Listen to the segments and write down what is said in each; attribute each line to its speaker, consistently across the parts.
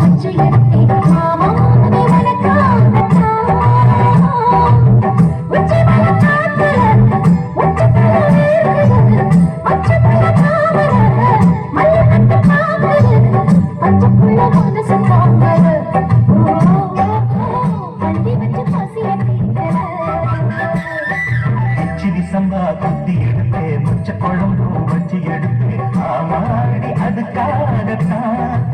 Speaker 1: பச்சை அதுக்காகத்தான்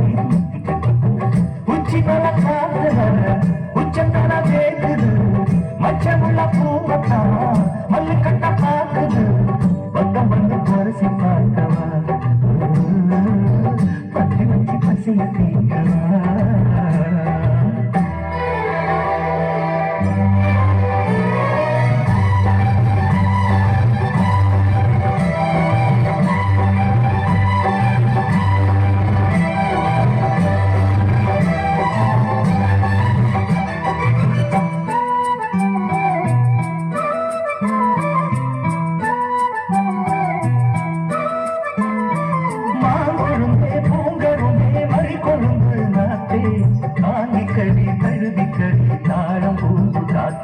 Speaker 1: உச்சி மேல காத்து வர உச்சந்தானா கேக்குது மச்சமுள்ள பூவத்தான் மல்லு கட்ட பார்க்குது பக்கம் வந்து பரிசி பார்க்கவா பத்தி வச்சு பசிய தீங்க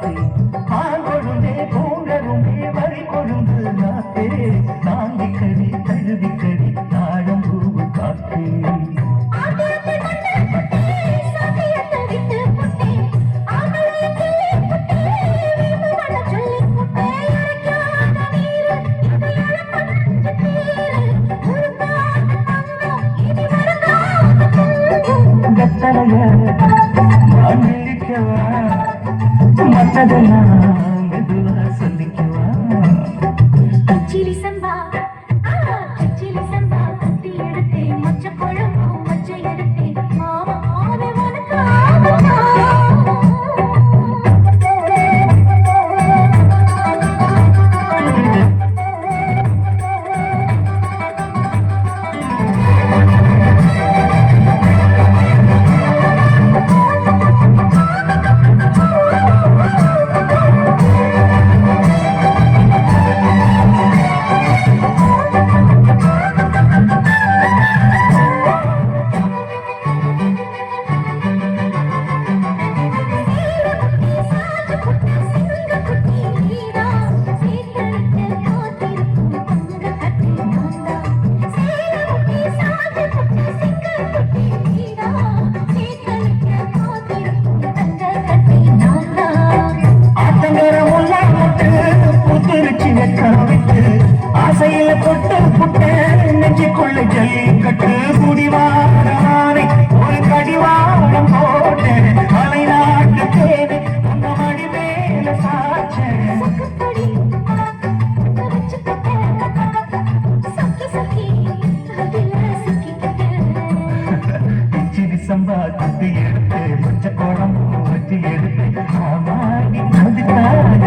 Speaker 1: நாத்தே பால் கொழுந்தே பூங்கரும்பே வரி கொழுந்து நாத்தே தாங்கிக்கடி தழுவிக்கடி தாழம் பூவு காத்தே. கத்தலைய நான்
Speaker 2: நிற்கவா கட்டதெல்லாம்